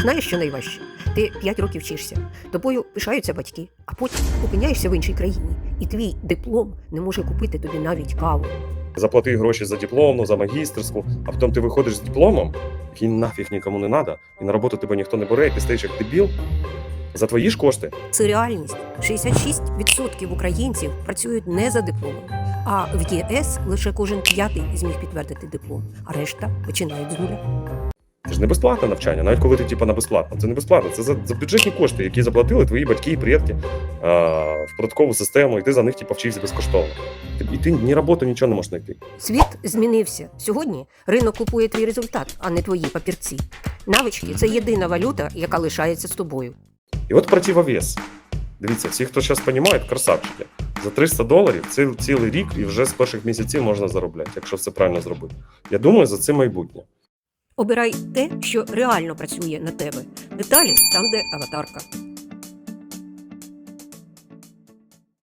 Знаєш, що найважче? Ти 5 років вчишся, тобою пишаються батьки, а потім опиняєшся в іншій країні, і твій диплом не може купити тобі навіть каву. Заплати гроші за дипломну, за магістерську, а потім ти виходиш з дипломом, який нафіг нікому не треба, і на роботу тебе ніхто не бере, і ти стаєш як дебіл. За твої ж кошти. Це реальність. 66% українців працюють не за дипломом. А в ЄС лише кожен п'ятий зміг підтвердити диплом, а решта починають з нуля. Ж не безплатне навчання, навіть коли ти типа на безплатно. Це не безплатно, це за, за бюджетні кошти, які заплатили твої батьки і предки а, в податкову систему, і ти за них типа вчився безкоштовно. І ти ні роботу, нічого не можеш знайти. Світ змінився. Сьогодні ринок купує твій результат, а не твої папірці. Навички це єдина валюта, яка лишається з тобою. І от противовес. Дивіться, всі, хто зараз розуміє, красавчики. За 300 доларів цілий рік і вже з перших місяців можна заробляти, якщо все правильно зробити. Я думаю, за це майбутнє. Обирай те, що реально працює на тебе. Деталі там, де аватарка.